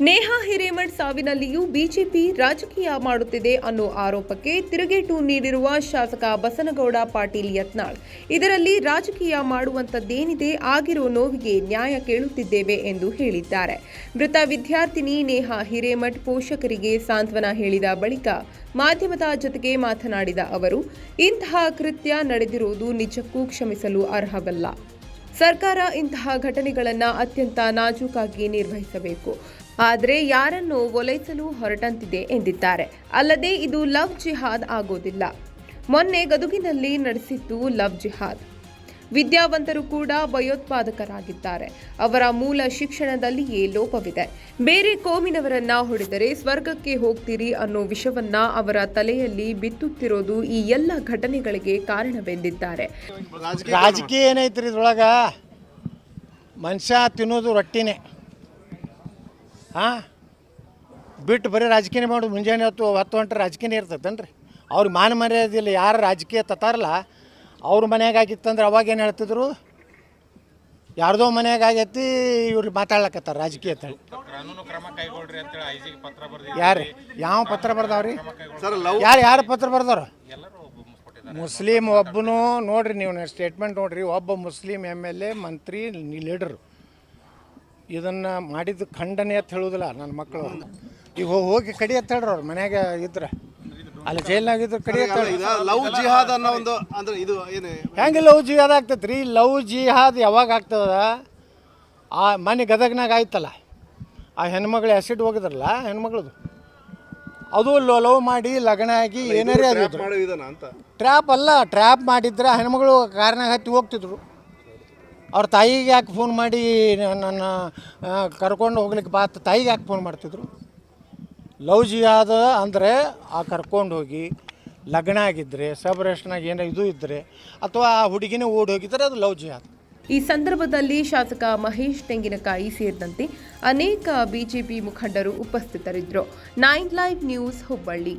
Neha Hiremath ಸಾವಿನಲ್ಲಿಯೂ BJP ರಾಜಕೀಯ ಮಾಡುತ್ತಿದೆ ಅನ್ನೋ ಆರೋಪಕ್ಕೆ ತಿರುಗೇಟು ನೀಡಿರುವ ಶಾಸಕ ಬಸನಗೌಡ ಪಾಟೀಲ್ ಯತ್ನಾಳ್. ಇದರಲ್ಲಿ ರಾಜಕೀಯ ಮಾಡುವಂಥದ್ದೇನಿದೆ ಆಗಿರೋ ನೋವಿಗೆ ನ್ಯಾಯ ಕೇಳುತ್ತಿದ್ದೇವೆ ಎಂದು ಹೇಳಿದ್ದಾರೆ. ಮೃತ ವಿದ್ಯಾರ್ಥಿನಿ ನೇಹಾ ಹಿರೇಮಠ್ ಪೋಷಕರಿಗೆ ಸಾಂತ್ವನ ಹೇಳಿದ ಬಳಿಕ ಮಾಧ್ಯಮದ ಜೊತೆಗೆ ಮಾತನಾಡಿದ ಅವರು, ಇಂತಹ ಕೃತ್ಯ ನಡೆದಿರುವುದು ನಿಜಕ್ಕೂ ಕ್ಷಮಿಸಲು ಅರ್ಹವಲ್ಲ. ಸರ್ಕಾರ ಇಂತಹ ಘಟನೆಗಳನ್ನು ಅತ್ಯಂತ ನಾಜೂಕಾಗಿ ನಿರ್ವಹಿಸಬೇಕು. ಆದರೆ ಯಾರನ್ನು ಒಲೈಸಲು ಹೊರಟಂತಿದೆ ಎಂದಿದ್ದಾರೆ. ಅಲ್ಲದೆ ಇದು ಲವ್ ಜಿಹಾದ್ ಆಗೋದಿಲ್ಲ. ಮೊನ್ನೆ ಗದುಗಿನಲ್ಲಿ ನಡೆಸಿದ್ದು ಲವ್ ಜಿಹಾದ್. ವಿದ್ಯಾವಂತರು ಕೂಡ ಭಯೋತ್ಪಾದಕರಾಗಿದ್ದಾರೆ. ಅವರ ಮೂಲ ಶಿಕ್ಷಣದಲ್ಲಿಯೇ ಲೋಪವಿದೆ. ಬೇರೆ ಕೋಮಿನವರನ್ನ ಹೊಡೆದರೆ ಸ್ವರ್ಗಕ್ಕೆ ಹೋಗ್ತೀರಿ ಅನ್ನೋ ವಿಷವನ್ನ ಅವರ ತಲೆಯಲ್ಲಿ ಬಿತ್ತುತ್ತಿರೋದು ಈ ಎಲ್ಲ ಘಟನೆಗಳಿಗೆ ಕಾರಣವೆಂದಿದ್ದಾರೆ. ರಾಜಕೀಯ ಏನೈತ್ರಿ ಇದ್ರೊಳಗ? ಮನುಷ್ಯ ತಿನ್ನೋದು ರೊಟ್ಟಿನೇ. ಹಾಂ? ಬಿಟ್ಟು ಬರೀ ರಾಜಕೀಯ ಮಾಡೋದು ಮುಂಜಾನೆ ಹೊತ್ತು ಹತ್ತು ಗಂಟೆ ರಾಜಕೀಯ ಇರ್ತೈತೇನ್ರಿ? ಅವ್ರ ಮಾನ ಮರ್ಯಾದಿಲ್ಲ ಯಾರು ರಾಜಕೀಯ ತತ್ತಾರಲ್ಲ? ಅವ್ರ ಮನ್ಯಾಗ ಆಗಿತ್ತಂದ್ರೆ ಅವಾಗ ಏನು ಹೇಳ್ತಿದ್ರು? ಯಾರ್ದೋ ಮನ್ಯಾಗ ಆಗೈತಿ ಇವ್ರು ಮಾತಾಡ್ಲಕತ್ತಾರ ರಾಜಕೀಯ ತಳಿ ಯಾರು ಯಾವ ಪತ್ರ ಬರ್ದಾವ್ರಿ? ಸರ್ ಯಾರು ಯಾರು ಪತ್ರ ಬರ್ದವ್ರು? ಮುಸ್ಲಿಂ ಒಬ್ಬನು ನೋಡ್ರಿ ನೀವು ಸ್ಟೇಟ್ಮೆಂಟ್ ನೋಡ್ರಿ ಒಬ್ಬ ಮುಸ್ಲಿಂ ಎಂ ಎಲ್ ಎ ಮಂತ್ರಿ ಲೀಡರು ಇದನ್ನು ಮಾಡಿದ ಖಂಡನೆ ಅಂತ ಹೇಳೋದಿಲ್ಲ ನನ್ನ ಮಕ್ಕಳು. ಈಗ ಹೋಗಿ ಕಡಿ ಅಂತ ಹೇಳ್ರಿ ಅವ್ರು ಮನ್ಯಾಗ ಇದ್ರೆ. ಅಲ್ಲಿ ಜೈಲ್ನಾಗ ಇದ್ರೆ ಕಡಿ ಅಂತ ಲವ್ ಜಿಹಾದ್ ಅನ್ನೋ ಒಂದು ಅಂದ್ರೆ ಇದು ಏನು ಹೆಂಗೆ ಲವ್ ಜಿಹಾದ್ ಆಗ್ತೈತೆ ರೀ ಲವ್ ಜಿಹಾದ್ ಯಾವಾಗ ಆಗ್ತದ? ಆ ಮನೆ ಗದಗ್ನಾಗ ಆಯ್ತಲ್ಲ. ಆ ಹೆಣ್ಮಗಳು ಆ್ಯಸಿಡ್ ಹೋಗಿದ್ರಲ್ಲ ಹೆಣ್ಮಗಳದು. ಅದು ಲವ್ ಮಾಡಿ ಲಗ್ನ ಆಗಿ ಏನಾರೇ ಅದು ಟ್ರ್ಯಾಪ್ ಅಲ್ಲ ಟ್ರ್ಯಾಪ್ ಮಾಡಿದ್ರೆ ಹೆಣ್ಮಗಳು ಕಾರ್ನಾಗ ಹತ್ತಿ ಹೋಗ್ತಿದ್ರು. ಅವ್ರ ತಾಯಿಗೆ ಯಾಕೆ ಫೋನ್ ಮಾಡಿ ನನ್ನ ಕರ್ಕೊಂಡು ಹೋಗ್ಲಿಕ್ಕೆ ಬಾತ್ ತಾಯಿಗೆ ಯಾಕೆ ಫೋನ್ ಮಾಡ್ತಿದ್ರು? ಲವ್ ಜಿಯಾದ ಅಂದರೆ ಆ ಕರ್ಕೊಂಡು ಹೋಗಿ, ಲಗ್ನ ಆಗಿದ್ದರೆ ಸಬ್ರೇಷನಾಗ ಏನೋ ಇದು ಇದ್ದರೆ ಅಥವಾ ಆ ಹುಡುಗಿನೇ ಓಡಿ ಹೋಗಿದ್ರೆ ಅದು ಲವ್ ಜಿಯಾದ ಈ ಸಂದರ್ಭದಲ್ಲಿ ಶಾಸಕ ಮಹೇಶ್ ತೆಂಗಿನಕಾಯಿ ಸೇರಿದಂತೆ ಅನೇಕ ಬಿಜೆಪಿ ಮುಖಂಡರು ಉಪಸ್ಥಿತರಿದ್ದರು. Nine live news Hubballi.